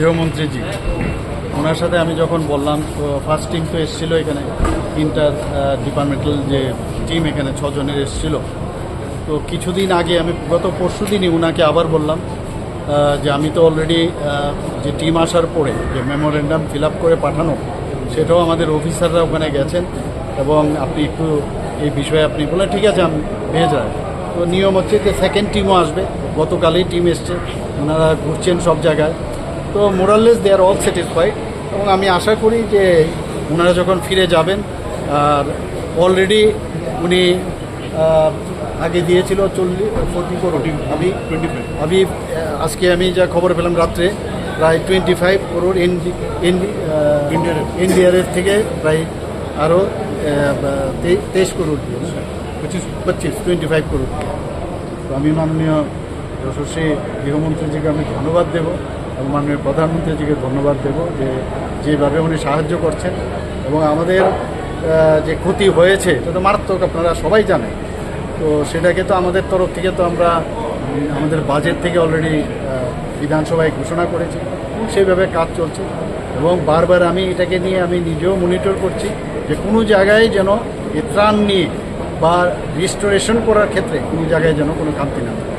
গৃহমন্ত্রীজি, ওনার সাথে আমি যখন বললাম ফার্স্ট টিম তো এসেছিল এখানে ইন্টার ডিপার্টমেন্টাল যে টিম এখানে ছজনের এসেছিল। তো কিছুদিন আগে আমি গত পরশু দিনই ওনাকে আবার বললাম যে আমি তো অলরেডি যে টিম আসার পরে যে মেমোরেন্ডাম ফিল করে পাঠানো, সেটাও আমাদের অফিসাররা ওখানে গেছেন এবং আপনি একটু এই বিষয়ে আপনি বলে ঠিক আছে, আমি ভেজে যাই তো নিয়ম হচ্ছে যে সেকেন্ড টিমও আসবে, গতকালই টিম এসছে, ওনারা ঘুরছেন সব জায়গায়। তো মোরাললেস দে আর অল স্যাটিসফাইড এবং আমি আশা করি যে ওনারা যখন ফিরে যাবেন আর অলরেডি উনি আগে দিয়েছিল চল্লিশ ফোর্টি কোটি আমি টোয়েন্টি ফাইভ আমি আজকে আমি যা খবর পেলাম রাত্রে প্রায় twenty five crore ND NDRF থেকে প্রায় আরও তেইশ করোড় পঁচিশ। পঁচিশ টোয়েন্টি ফাইভ করোড় তো আমি মাননীয় যশস্বী গৃহমন্ত্রীজিকে আমি ধন্যবাদ দেব। এবং মাননীয় প্রধানমন্ত্রীজিকে ধন্যবাদ দেব যে যেভাবে উনি সাহায্য করছেন এবং আমাদের যে ক্ষতি হয়েছে, এটা তো মারাত্মক আপনারা সবাই জানেন, তো সেটাকে তো আমাদের তরফ থেকে তো আমরা আমাদের বাজেট থেকে অলরেডি বিধানসভায় ঘোষণা করেছি, সেইভাবে কাজ চলছে এবং বারবার আমি এটাকে নিয়ে আমি নিজেও মনিটর করছি যে কোনো জায়গায় যেন এ ত্রাণ নিয়ে বা রিস্টোরেশন করার ক্ষেত্রে কোনো জায়গায় যেন কোনো খামতি না থাকে।